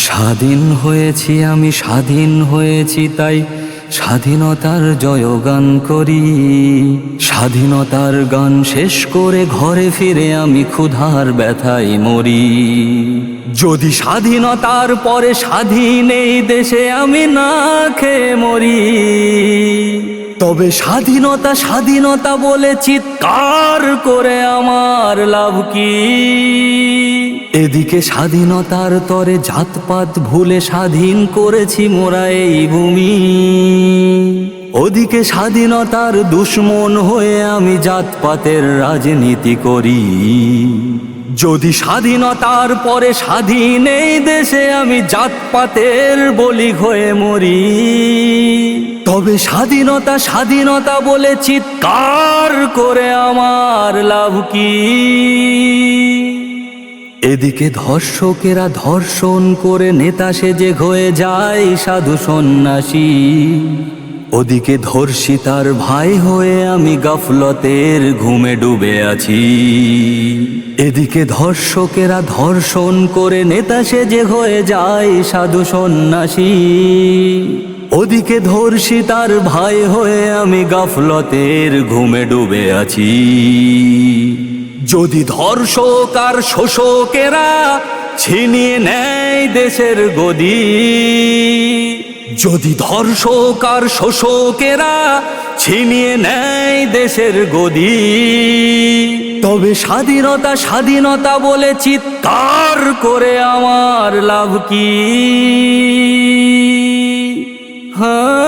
স্বাধীন হয়েছি আমি স্বাধীন হয়েছি তাই স্বাধীনতার জয়গান করি, স্বাধীনতার গান শেষ করে ঘরে ফিরে আমি ক্ষুধার ব্যথায় মরি। যদি স্বাধীনতার পরে স্বাধীন এই দেশে আমি না খেয়ে মরি, তবে স্বাধীনতা স্বাধীনতা বলে চিৎকার করে আমার লাভ কি? এদিকে স্বাধীনতার তরে জাতপাত ভুলে স্বাধীন করেছি মোরা এই ভূমি। ওদিকে স্বাধীনতার দুশ্মন হয়ে আমি জাতপাতের রাজনীতি করি। যদি স্বাধীনতার পরে স্বাধীন এই দেশে আমি জাতপাতের বলি হয়ে মরি, তবে স্বাধীনতা স্বাধীনতা বলে চিৎকার করে আমার লাভ কি? এদিকে ধর্ষকেরা ধর্ষণ করে নেতা সেজে হয়ে যায় সাধু সন্ন্যাসী। ওদিকে ধর্ষিতার ভাই হয়ে আমি গাফলতের ঘুমে ডুবে আছি। এদিকে ধর্ষকেরা ধর্ষণ করে নেতা সেজে হয়ে যায় সাধু সন্ন্যাসী। ওদিকে ধর্ষিতার ভাই হয়ে আমি গাফলতের ঘুমে ডুবে আছি। যদি ধর্ষক আর শোষকেরা ছিনিয়ে নেয় দেশের গদি, যদি ধর্ষক আর শোষকেরা ছিনিয়ে নেয় দেশের গদি, তবে স্বাধীনতা স্বাধীনতা বলে চিৎকার করে আমার লাভ কি? হ্যাঁ?